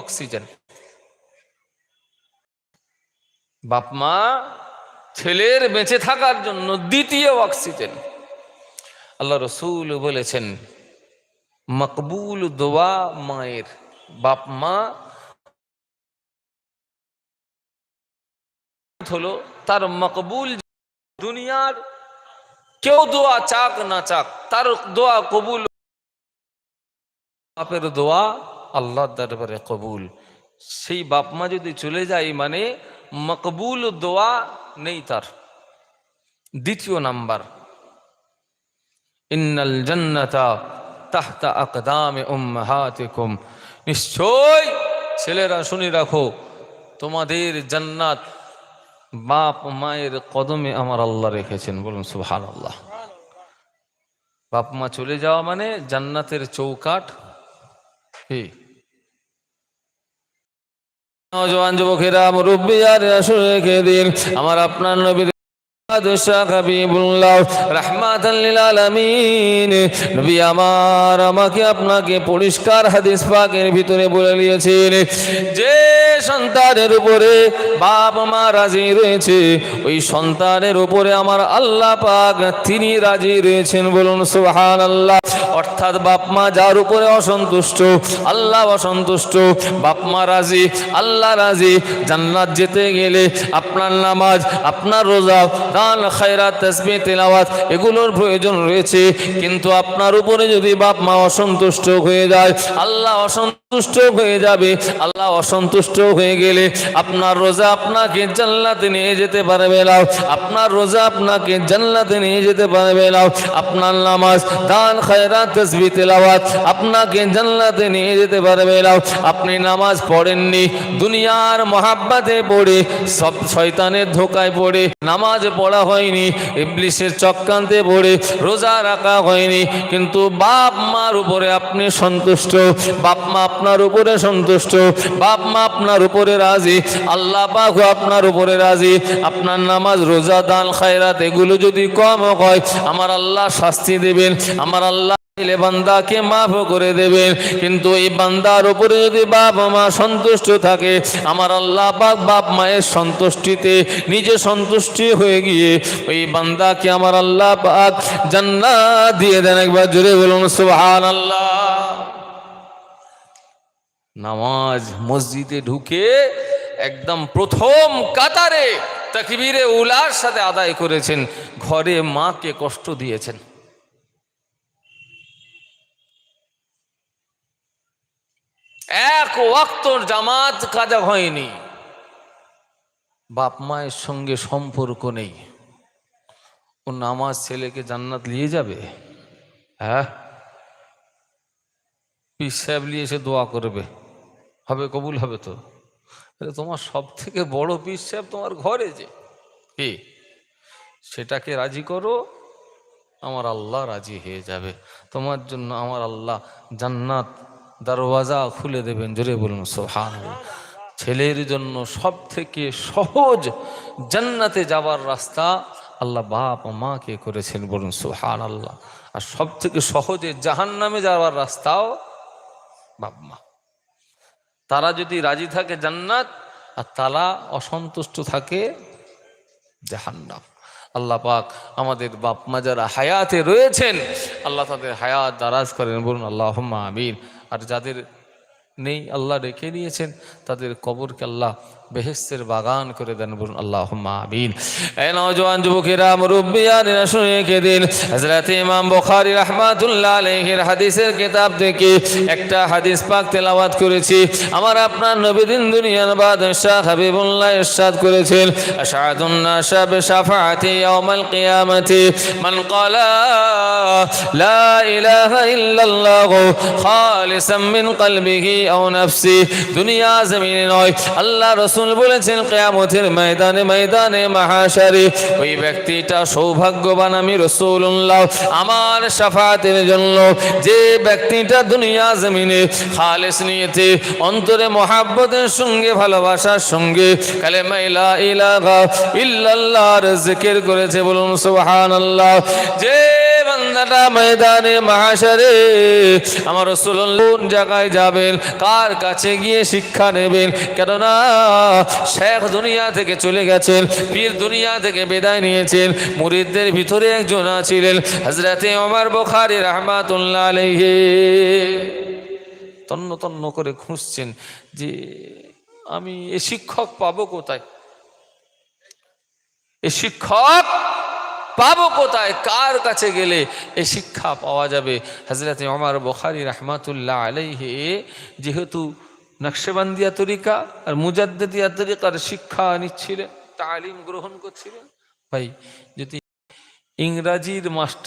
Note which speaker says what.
Speaker 1: Oxygen. বাপ মা ছেলের বেঁচে থাকার জন্য দ্বিতীয় অক্সিজেন। আল্লাহ রসুল বলেছেন, মকবুল দোয়া মায়ের। বাপ মা হলো তার মকবুল দুনিয়ার। কেউ দোয়া চাক না চাক, তার দোয়া কবুল। বাপের দোয়া আল্লাহর দরবারে কবুল। সেই বাপ মা যদি চলে যায় মানে মকবুল দোয়া নেই তার। দ্বিতীয় নাম্বার, ইন্নাল জান্নাতা তাহতা আকদামে উম্মাহাতিকুম। নিশ্চয় ছেলেরা শুনে রাখো, তোমাদের জান্নাত বাপ মায়ের কদমে আমার আল্লাহ রেখেছেন। বলুন সুবহান আল্লাহ বাপ মা চলে যাওয়া মানে জান্নাতের চৌকাট হে নজওয়ান যুবকেরা মুরব্বী আর আসলে আমার আপনার নবীর আমার আমাকে আপনাকে পরিষ্কার হাদিস ভিতরে বলে দিয়েছেন, যে সন্তানের উপরে বাপ মা রাজি রয়েছে, ওই সন্তানের উপরে আমার আল্লাহ পাক তিনি রাজি রয়েছেন, বলুন সুহান আল্লাহ অর্থাৎ বাপ মা যার উপরে অসন্তুষ্ট, আল্লাহ অসন্তুষ্ট, বাপ মা রাজি, আল্লাহ রাজি। জান্নাত যেতে গেলে আপনার নামাজ, আপনার রোজা দান খায়রাত, তাসবিহ, তেলাওয়াত এগুলোর প্রয়োজন রয়েছে। কিন্তু আপনার উপরে যদি বাপ মা অসন্তুষ্ট হয়ে যায়, আল্লাহ অসন্তুষ্ট হয়ে যাবে। আল্লাহ অসন্তুষ্ট হয়ে গেলে আপনার রোজা আপনাকে জান্নাতে নিয়ে যেতে পারবে না। আপনার রোজা আপনাকে জান্নাতে নিয়ে যেতে পারবে না। আপনার নামাজ, দান, খায়রাত, তাসবিহ, তেলাওয়াত আপনাকে জান্নাতে নিয়ে যেতে পারবে না। আপনি নামাজ পড়েননি, দুনিয়ার মহাব্বাতে পড়ে, সব শয়তানের ধোকায় পড়ে, নামাজ পড়া হয়নি ইবলিশের চক্রান্তে পড়ে রোজা রাখা হয়নি, কিন্তু বাপ মার উপরে আপনি সন্তুষ্ট, বাপ মা আপনার উপরে সন্তুষ্ট, বাপ মা আপনার উপরে রাজি, আল্লাহ পাক আপনার উপরে রাজি, আপনার নামাজ, রোজা, দান, খায়রাত, এগুলো যদি কম হয়, আমার আল্লাহ শাস্তি দেবেন, আমার আল্লাহ দিলে বান্দাকে মাফ করে দেবেন। কিন্তু এই বান্দার উপরে যদি বাপ মা সন্তুষ্ট থাকে, আমার আল্লাহ পাক বাপ মায়ের সন্তুষ্টিতে নিজে সন্তুষ্টি হয়ে গিয়ে ওই বান্দাকে আমার আল্লাহ পাক জান্নাত দিয়ে দেন। একবার জোরে বলুন সুবহান আল্লাহ নামাজ মসজিদে ঢুকে একদম প্রথম কাতারে তাকবীরে উলার সাথে আদায় করেছেন। ঘরে মাকে কষ্ট দিয়েছেন। এক ওয়াক্ত জামাত কাজা হয়নি। বাপ মায়ের সঙ্গে সম্পর্ক নেই। ও নামাজ ছেলেকে জান্নাত নিয়ে যাবে? হ্যাঁ? পিস সাহেব নিয়ে এসে দোয়া করবে। হবে, কবুল হবে তো। তোমার সব থেকে বড় পিস সাহেব তোমার ঘরে যে। কি? সেটাকে রাজি করো, আমার আল্লাহ রাজি হয়ে যাবে। তোমার জন্য আমার আল্লাহ জান্নাত দরওয়াজা খুলে দেবেন, জোরে বলুন সোহান ছেলের জন্য সব থেকে সহজ জান্নাতে যাওয়ার রাস্তা আল্লাহ বাপ মাকে করেছেন, বলুন সোহান আল্লাহ আর সব থেকে সহজে জাহান নামে যাওয়ার রাস্তাও বাপ, মা। তারা যদি রাজি থাকে জান্নাত, আর তারা অসন্তুষ্ট থাকে জাহান্নাম। আল্লাহ পাক আমাদের বাপ মা যারা হায়াতে রয়েছেন, আল্লাহ তাদের হায়াত দারাজ করেন, বলুন আল্লাহ আমিন। আর যাদের নেই আল্লাহ রেখে দিয়েছেন তাদের কবরকে আল্লাহ বেহেস্তের বাগান করে দেন বলুন আল্লাহ আমিন। এই নওজোয়ান যুবকেরা মুরব্বিয়ানেরা শুনে রেখে দিন। হযরত ইমাম বুখারী রাহমাতুল্লাহ আলাইহির হাদিসের কিতাব থেকে একটা হাদিস পাক তেলাওয়াত করেছি। আমার আপনার নবী দিন দুনিয়ার বাদশাহ হাবিবুল্লাহ ইরশাদ করেছেন। আশআদুন নাসা বিশাফাআতি ইয়াউমাল কিয়ামাতি। মান ক্বালা, লা ইলাহা ইল্লাল্লাহ খালিসাম মিন কলবিহি আও নাফসি। দুনিয়া জমিনে নয়, আল্লাহ রাসূল বলেছেন, কিয়ামতের ময়দানে ময়দানে মাহাশারে, ওই ব্যক্তিটা সৌভাগ্যবান আমি রাসূলুল্লাহ, আমার শাফাতের জন্য যে ব্যক্তিটা দুনিয়া জমিনে খালেস নিয়েছে, অন্তরে মহাব্বতের সঙ্গে, ভালোবাসার সঙ্গে কালেমা ইলা ইলাহা ইল্লাল্লাহর জিকির করেছে, বলুন সুবহানাল্লাহ, যে বান্দা ময়দানে মাহাসারে আমার রসুল কোন জায়গায় যাবেন, কার কাছে গিয়ে শিক্ষা নেবেন? কেননা শেখ দুনিয়া থেকে চলে গেছেন, পীর দুনিয়া থেকে বিদায় নিয়েছেন, মুরিদদের ভিতরে একজন ছিলেন হজরতে ওমর বোখারি রহমাতুল্লাহ আলাইহি। তন্ন তন্ন করে খুঁজছেন যে আমি এ শিক্ষক পাবো কোথায়? এ শিক্ষক পাবো কোথায়? কার কাছে গেলে এ শিক্ষা পাওয়া যাবে? হজরত অমর বখারি রহমাতুল্লাহ আলাইহে যেহেতু নকশেবান্দিয়া তরিকা আর মুজাদ্দিয়া তরিকার শিক্ষা নিচ্ছিলেন, তালিম গ্রহণ করছিলেন। ভাই, যদি ইংরাজির মাস্টার